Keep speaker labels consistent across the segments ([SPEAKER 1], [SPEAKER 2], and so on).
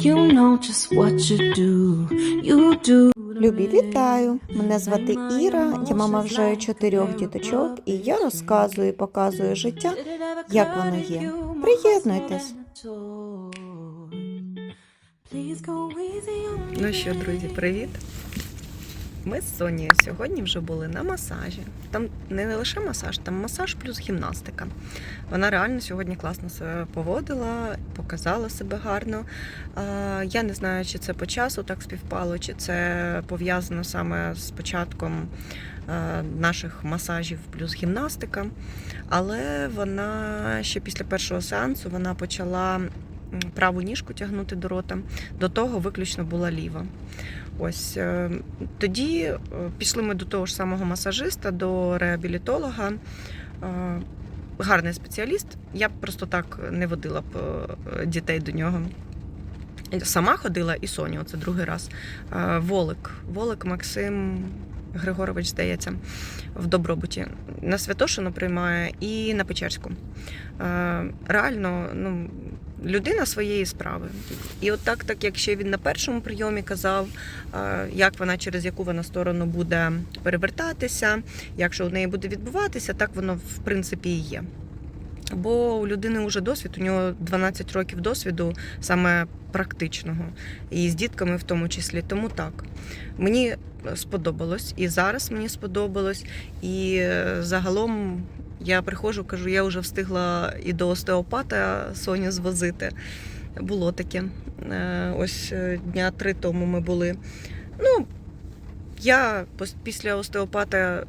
[SPEAKER 1] You know just what you do. You do.
[SPEAKER 2] Любі, вітаю! Мене звати Іра, я мама вже чотирьох діточок, і я розказую, і показую життя, як воно є. Приєднуйтесь.
[SPEAKER 3] Ну що, друзі, привіт! Ми з Сонією сьогодні вже були на масажі. Там не лише масаж, там масаж плюс гімнастика. Вона реально сьогодні класно себе поводила, показала себе гарно. Я не знаю, чи це по часу так співпало, чи це пов'язано саме з початком наших масажів плюс гімнастика. Але вона ще після першого сеансу вона почала праву ніжку тягнути до рота. До того виключно була ліва. Ось е, тоді е, пішли ми до того ж самого масажиста, до реабілітолога. Е, Гарний спеціаліст. Я б просто так не водила б дітей до нього. Сама ходила і Соня, це другий раз. Волик. Волик Максим Григорович, здається, в Добробуті. На Святошину приймає і на Печерську. Реально, ну, людина своєї справи. І от так, так як ще він на першому прийомі казав, е, як вона через яку вона сторону буде перевертатися, як що у неї буде відбуватися, так воно в принципі і є. Бо у людини вже досвід, у нього 12 років досвіду саме практичного, і з дітками в тому числі. Тому так. Мені сподобалось, і зараз мені сподобалось. І е, загалом я приходжу, кажу, я вже встигла і до остеопата Соню звозити. Було таке. Е, Ось е, дня три тому ми були. Ну, я після остеопата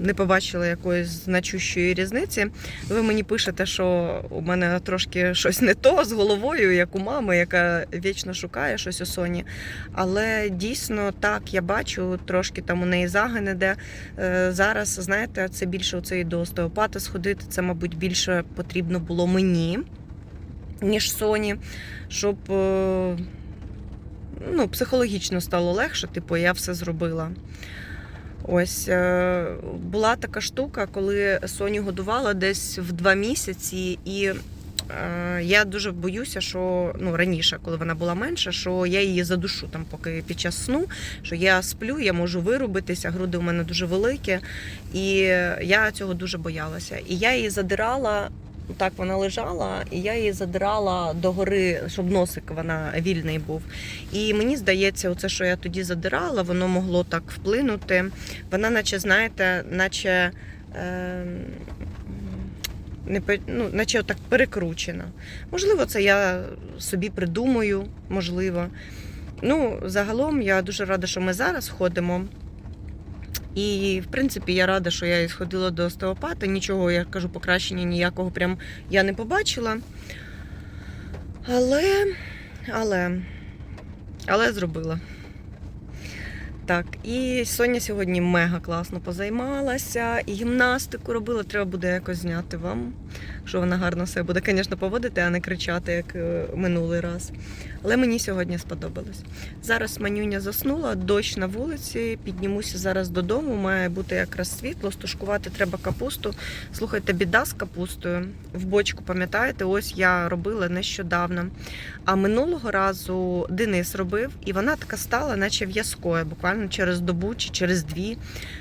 [SPEAKER 3] не побачила якоїсь значущої різниці. Ви мені пишете, що у мене трошки щось не то з головою, як у мами, яка вічно шукає щось у Соні. Але дійсно так, я бачу, трошки там у неї загин іде. Е, Зараз, знаєте, це більше оце і до остеопата сходити. Це, мабуть, більше потрібно було мені, ніж Соні, щоб е, ну, психологічно стало легше, типу, я все зробила. Ось е, була така штука, коли Соню годувала десь в два місяці, і е, я дуже боюся, що ну раніше, коли вона була менша, що я її задушу там, поки під час сну, що я сплю, я можу вирубитися, груди у мене дуже великі, і я цього дуже боялася. І я її задирала. Так вона лежала, і я її задирала догори, щоб носик вона вільний був. І мені здається, оце, що я тоді задирала, воно могло так вплинути. Вона, наче, знаєте, наче. Е, не, ну, наче так перекручена. Можливо, це я собі придумаю, можливо. Ну, загалом я дуже рада, що ми зараз ходимо. І, в принципі, я рада, що я сходила до остеопата. Нічого, я кажу, покращення ніякого прям я не побачила. Але, але, але зробила. Так, і Соня сьогодні мега класно позаймалася, і гімнастику робила. Треба буде якось зняти вам, що вона гарно себе буде, звісно, поводити, а не кричати, як е, минулий раз. Але мені сьогодні сподобалось. Зараз манюня заснула, дощ на вулиці, піднімуся зараз додому, має бути якраз світло, стушкувати треба капусту. Слухайте, біда з капустою. В бочку, пам'ятаєте, ось я робила нещодавно. А минулого разу Денис робив, і вона така стала, наче в'язкою, буквально через добу чи через дві.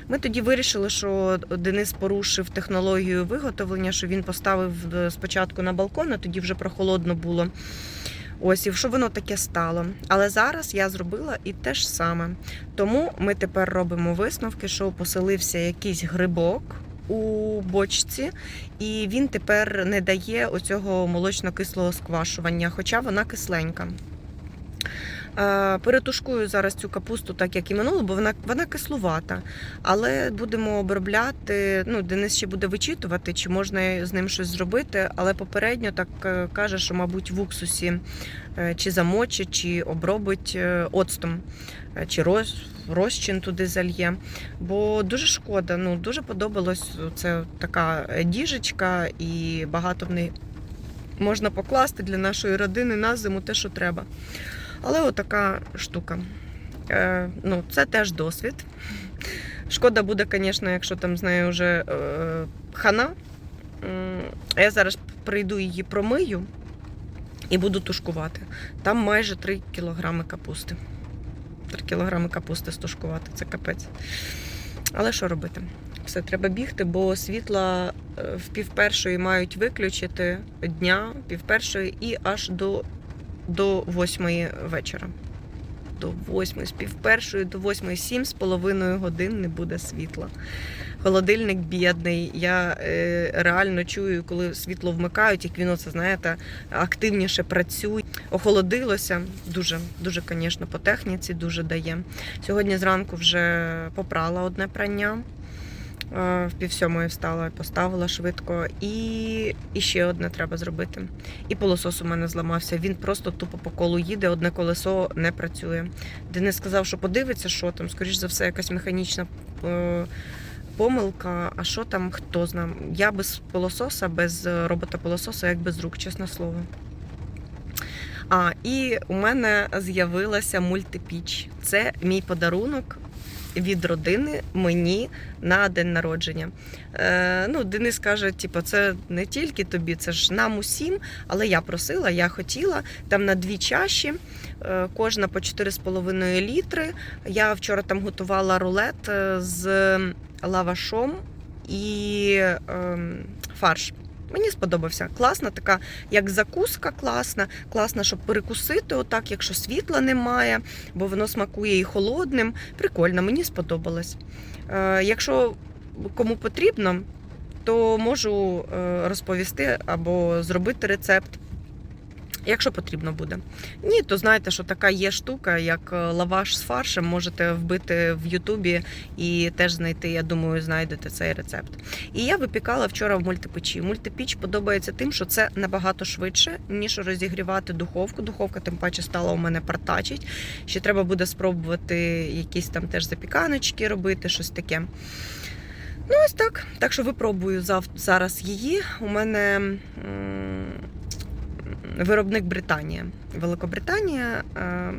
[SPEAKER 3] Ми тоді вирішили, що Денис порушив технологію виготовлення, що він поставив е, спочатку на балкон, а тоді вже прохолодно було. Ось, і що воно таке стало. Але зараз я зробила і те ж саме. Тому ми тепер робимо висновки, що поселився якийсь грибок у бочці, і він тепер не дає оцього молочно-кислого сквашування, хоча вона кисленька. Е, Перетушкую зараз цю капусту, так як і минуло, бо вона, вона кислувата. Але будемо обробляти. Ну, Денис ще буде вичитувати, чи можна з ним щось зробити. Але попередньо так е, каже, що, мабуть, в уксусі е, чи замочить, чи обробить оцтом, чи роз, розчин туди зальє. Бо дуже шкода, ну дуже подобалось. Це така діжечка, і багато в неї можна покласти для нашої родини на зиму те, що треба. Але отака штука. Е, ну, це теж досвід. Шкода буде, звісно, якщо там з нею вже е, хана. М, Я зараз прийду її промию, і буду тушкувати. Там майже 3 кілограми капусти. 3 кілограми капусти стушкувати, це капець. Але що робити? Все, треба бігти, бо світла е, в півпершої мають виключити дня, півпершої і аж до, до восьмої вечора. До восьмої, з півпершої до восьмої, сім з половиною годин не буде світла. Холодильник бідний. Я е, реально чую, коли світло вмикають, як він оце, знаєте, активніше працює. Охолодилося. Дуже, дуже, звісно, по техніці дуже дає. Сьогодні зранку вже попрала одне прання. Е, В пів сьомої встала, поставила швидко. І, і ще одне треба зробити. І пилосос у мене зламався. Він просто тупо по колу їде, одне колесо не працює. Денис сказав, що подивиться, що там, скоріш за все, якась механічна е, помилка. А що там, хто знає. Я без пилососа, без робота-пилососа, як без рук, чесне слово. А, і у мене з'явилася мультипіч. Це мій подарунок від родини мені на день народження. Е, ну, Денис каже, типу, це не тільки тобі, це ж нам усім. Але я просила, я хотіла там на дві чаші, е, кожна по 4,5 літри. Я вчора там готувала рулет е, з лавашом і е, фарш. Мені сподобався. Класна така, як закуска, класна, класна, щоб перекусити, отак, якщо світла немає, бо воно смакує і холодним. Прикольно, мені сподобалось. Е, якщо кому потрібно, то можу е, розповісти або зробити рецепт. Якщо потрібно буде. Ні, то знаєте, що така є штука, як е, лаваш з фаршем, можете вбити в Ютубі і теж знайти, я думаю, знайдете цей рецепт. І я випікала вчора в мультипечі. Мультипіч подобається тим, що це набагато швидше, ніж розігрівати духовку. Духовка, тим паче, стала у мене партачить. Ще треба буде спробувати якісь там теж запіканочки робити, щось таке. Ну, ось так. Так що випробую зараз її. У мене. Виробник Британія. Великобританія, е,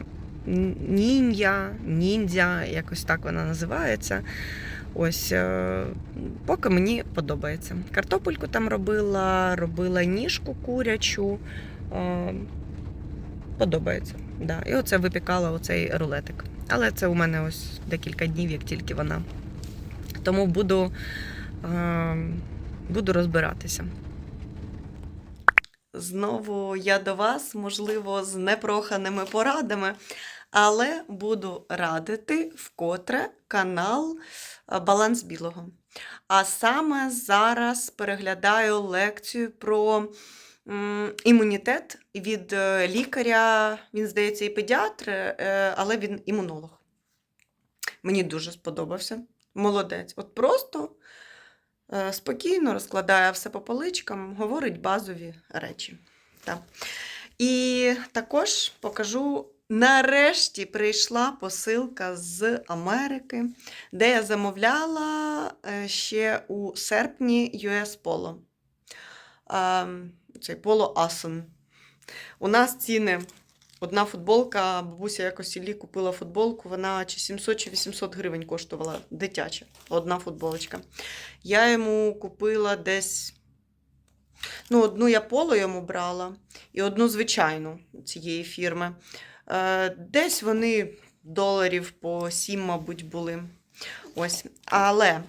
[SPEAKER 3] ніндя, ніндзя, якось так вона називається. Ось е, поки мені подобається. Картопельку там робила, робила ніжку курячу. е, Подобається. Да. І оце випікала оцей рулетик. Але це у мене ось декілька днів, як тільки вона. Тому буду, буду розбиратися. Знову я до вас, можливо, з непроханими порадами, але буду радити вкотре канал е, Баланс Білого. А саме зараз переглядаю лекцію про імунітет від е, лікаря, він, здається, і педіатр, е, але він імунолог. Мені дуже сподобався. Молодець. От просто спокійно розкладає все по поличкам, говорить базові речі. Так. І також покажу. Нарешті прийшла посилка з Америки, де я замовляла е, ще у серпні US Polo. Ем, Цей Polo Asen. У нас ціни. Одна футболка, бабуся якось Іллі купила футболку, вона чи 700 чи 800 гривень коштувала дитяча. Одна футболочка. Я йому купила десь. Ну, одну я поло йому брала, і одну звичайну цієї фірми. Е, Десь вони доларів по 7, мабуть, були. Ось. Але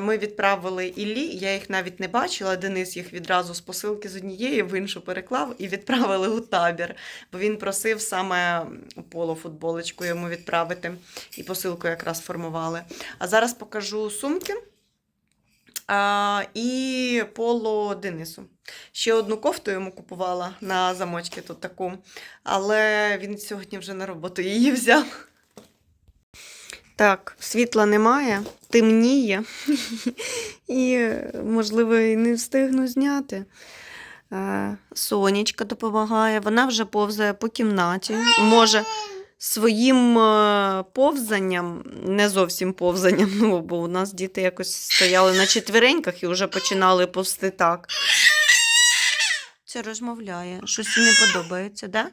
[SPEAKER 3] ми відправили Іллі, я їх навіть не бачила. Денис їх відразу з посилки з однієї в іншу переклав і відправили у табір. Бо він просив саме поло футболочку йому відправити. І посилку якраз формували. А зараз покажу сумки. А, і поло Денису. Ще одну кофту йому купувала на замочки тут таку, але він сьогодні вже на роботу її взяв. Так, світла немає, темніє. І, можливо, і не встигну зняти. Е, Сонечка допомагає, вона вже повзає по кімнаті. Може, своїм е, повзанням, не зовсім повзанням, ну, бо у нас діти якось стояли на четвереньках і вже починали повзти так. Це розмовляє. Щось не подобається, да?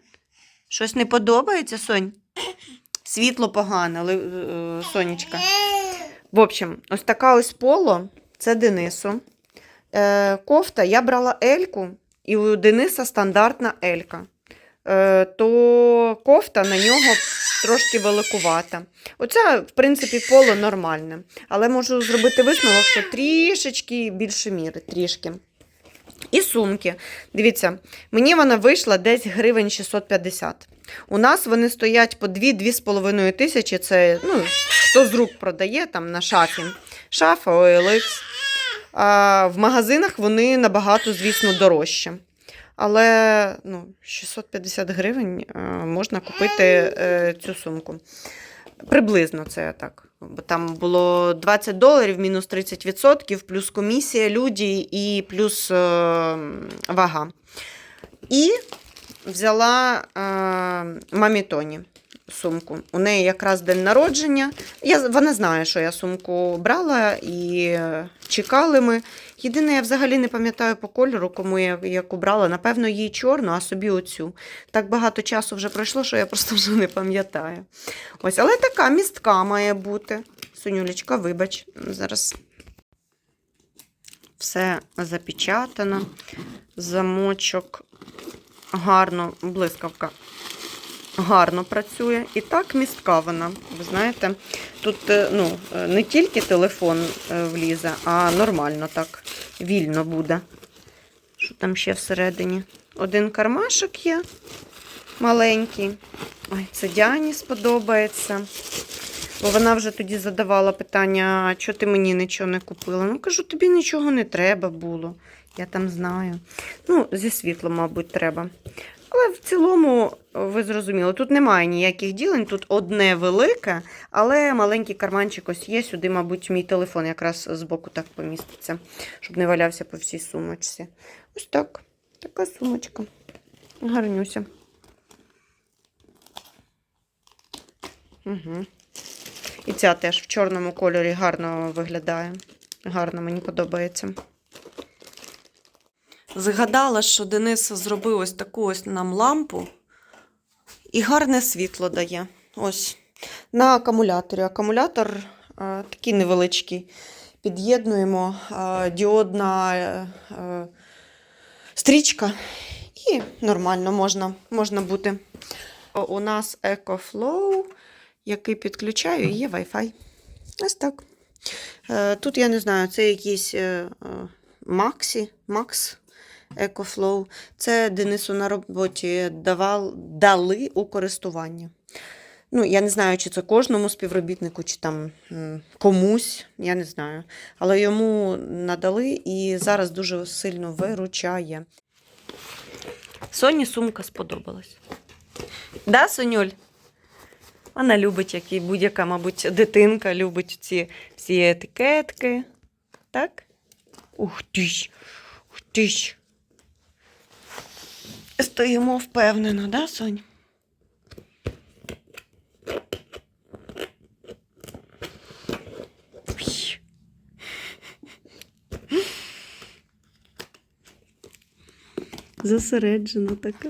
[SPEAKER 3] Щось не подобається, Сонь? Світло погане, але, Сонечка. В общем, ось така ось поло, це Денису. Е, кофта, я брала Ельку, і у Дениса стандартна Елька. Е, то кофта на нього трошки великувата. Оця, в принципі, поло нормальне. Але можу зробити висновок, що трішечки більше міри, трішки. І сумки. Дивіться, мені вона вийшла десь гривень 650. У нас вони стоять по 2-2,5 тисячі. Це ну, хто з рук продає там на шафі. Шафа, OLX. А в магазинах вони набагато, звісно, дорожчі. Але ну, 650 гривень е, можна купити е, цю сумку. Приблизно це так. Бо там було 20 доларів, мінус 30%, плюс комісія, люди і плюс е, вага. І взяла е, мамі Тоні сумку. У неї якраз день народження. Я, вона знає, що я сумку брала і чекали ми. Єдине, я взагалі не пам'ятаю по кольору, кому я яку брала. Напевно, їй чорну, а собі оцю. Так багато часу вже пройшло, що я просто вже не пам'ятаю. Ось, але така містка має бути. Сонюлечка, вибач, зараз все запечатано. Замочок гарно, блискавка гарно працює. І так містка вона. Ви знаєте, тут е, ну, е, не тільки телефон е, влізе, а нормально так, вільно буде. Що там ще всередині? Один кармашок є маленький. Ой, це Діані сподобається. Бо вона вже тоді задавала питання, чого ти мені нічого не купила? Ну, кажу, тобі нічого не треба було. Я там знаю. Ну, зі світлом, мабуть, треба. Але в цілому, ви зрозуміли, тут немає ніяких ділень, тут одне велике, але маленький карманчик ось є. Сюди, мабуть, мій телефон якраз збоку так поміститься, щоб не валявся по всій сумочці. Ось так. Така сумочка. Гарнюся. Угу. І ця теж в чорному кольорі гарно виглядає. Гарно мені подобається. Згадала, що Денис зробив ось таку ось нам лампу і гарне світло дає. Ось на акумуляторі. Акумулятор е, такий невеличкий. Під'єднуємо е, діодна е, е, стрічка, і нормально можна, можна бути. У нас EcoFlow, який підключаю, є Wi-Fi. Ось так. Тут я не знаю, це е, Maxi, Max EcoFlow. Це Денису на роботі давал, дали у користування. Ну, я не знаю, чи це кожному співробітнику, чи там комусь, я не знаю. Але йому надали і зараз дуже сильно виручає. Соні сумка сподобалась. Да, Сонюль? Вона любить, як і будь-яка, мабуть, дитинка любить ці всі етикетки. Так? Ух ти ж, ух ти ж. Стоїмо впевнено, да, Сонь? Зосереджена така.